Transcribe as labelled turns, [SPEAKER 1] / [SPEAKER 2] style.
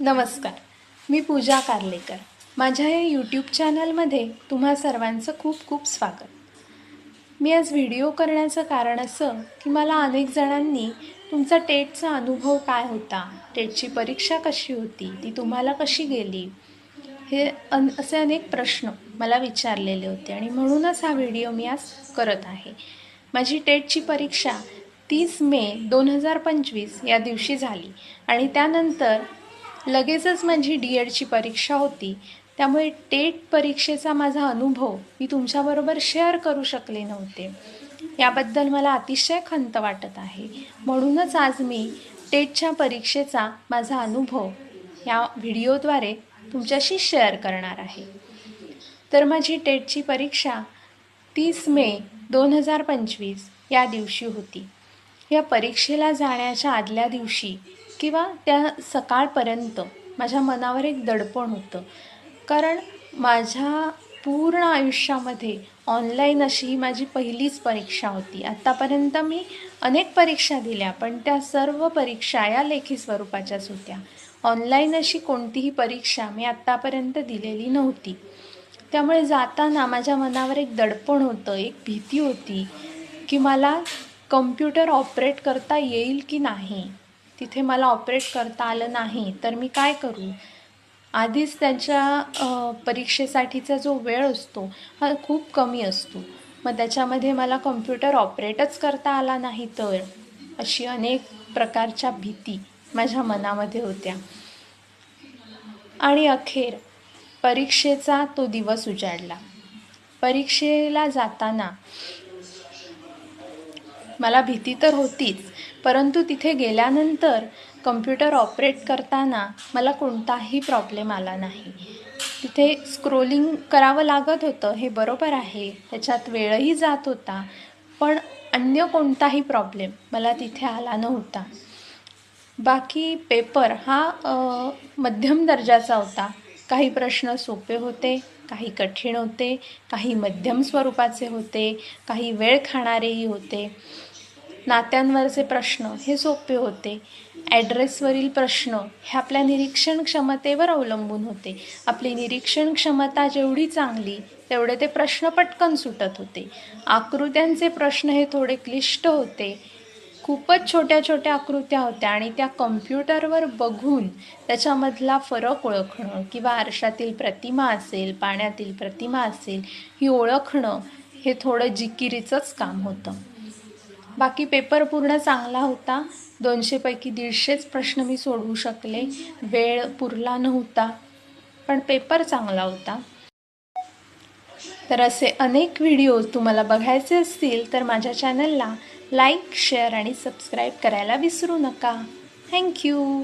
[SPEAKER 1] नमस्कार. मी पूजा कार्लेकर. माझ्या या यूट्यूब चॅनलमध्ये तुम्हा सर्वांचं खूप खूप स्वागत. मी आज व्हिडिओ करण्याचं कारण असं की मला अनेक जणांनी तुमचा टेटचा अनुभव काय होता टेटची परीक्षा कशी होती ती तुम्हाला कशी गेली हे अन असे अनेक प्रश्न मला विचारलेले होते आणि म्हणूनच हा व्हिडिओ मी आज करत आहे. माझी टेटची परीक्षा तीस मे दोन हजार पंचवीस या दिवशी झाली आणि त्यानंतर लगेचच माझी डी एडची परीक्षा होती. त्यामुळे टेट परीक्षेचा माझा अनुभव मी तुमच्याबरोबर शेअर करू शकले नव्हते. याबद्दल मला अतिशय खंत वाटत आहे. म्हणूनच आज मी टेटच्या परीक्षेचा माझा अनुभव या व्हिडिओद्वारे तुमच्याशी शेअर करणार आहे. तर माझी टेटची परीक्षा तीस मे दोन हजार पंचवीस या दिवशी होती. या परीक्षेला जाण्याच्या आदल्या दिवशी किंवा त्या सकाळपर्यंत माझ्या मनावर एक दडपण होतं. कारण माझ्या पूर्ण आयुष्यामध्ये ऑनलाईन अशी ही माझी पहिलीच परीक्षा होती. आत्तापर्यंत मी अनेक परीक्षा दिल्या पण त्या सर्व परीक्षा या लेखी स्वरूपाच्याच होत्या. ऑनलाईन अशी कोणतीही परीक्षा मी आत्तापर्यंत दिलेली नव्हती. त्यामुळे जाताना माझ्या मनावर एक दडपण होतं एक भीती होती की मला कम्प्युटर ऑपरेट करता येईल की नाही. तिथे मला ऑपरेट करता आलं नाही तर मी काय करू? आधीच त्यांच्या परीक्षेसाठीचा जो वेळ असतो हा खूप कमी असतो. मग त्याच्यामध्ये मला कम्प्युटर ऑपरेटच करता आला नाही तर अशी अनेक प्रकारच्या भीती माझ्या मनामध्ये होत्या. आणि अखेर परीक्षेचा तो दिवस उजाडला. परीक्षेला जाताना मला भीती तर होतीच परंतु तिथे गेल्यानंतर कम्प्युटर ऑपरेट करताना मला कोणताही प्रॉब्लेम आला नाही. तिथे स्क्रोलिंग करावं लागत होतं हे बरोबर आहे त्याच्यात वेळही जात होता पण अन्य कोणताही प्रॉब्लेम मला तिथे आला नव्हता. बाकी पेपर हा मध्यम दर्जाचा होता. काही प्रश्न सोपे होते काही कठीण होते काही मध्यम स्वरूपाचे होते काही वेळ खाणारेही होते. नात्यांवरचे प्रश्न हे सोपे होते. ॲड्रेसवरील प्रश्न हे आपल्या निरीक्षण क्षमतेवर अवलंबून होते. आपली निरीक्षण क्षमता जेवढी चांगली तेवढे ते प्रश्न पटकन सुटत होते. आकृत्यांचे प्रश्न हे थोडे क्लिष्ट होते. खूपच छोट्या छोट्या आकृत्या होत्या आणि त्या कम्प्युटरवर बघून त्याच्यामधला फरक ओळखणं किंवा आरशातील प्रतिमा असेल पाण्यातील प्रतिमा असेल ही ओळखणं हे थोडं जिकिरीचंच काम होतं. बाकी पेपर पूर्ण चांगला होता. दोनशेपैकी दीडशेच प्रश्न मी सोडवू शकले. वेळ पुरला नव्हता पण पेपर चांगला होता. तर असे अनेक व्हिडिओ तुम्हाला बघायचे असतील तर माझ्या चॅनलला लाईक शेअर आणि सबस्क्राईब करायला विसरू नका. थँक्यू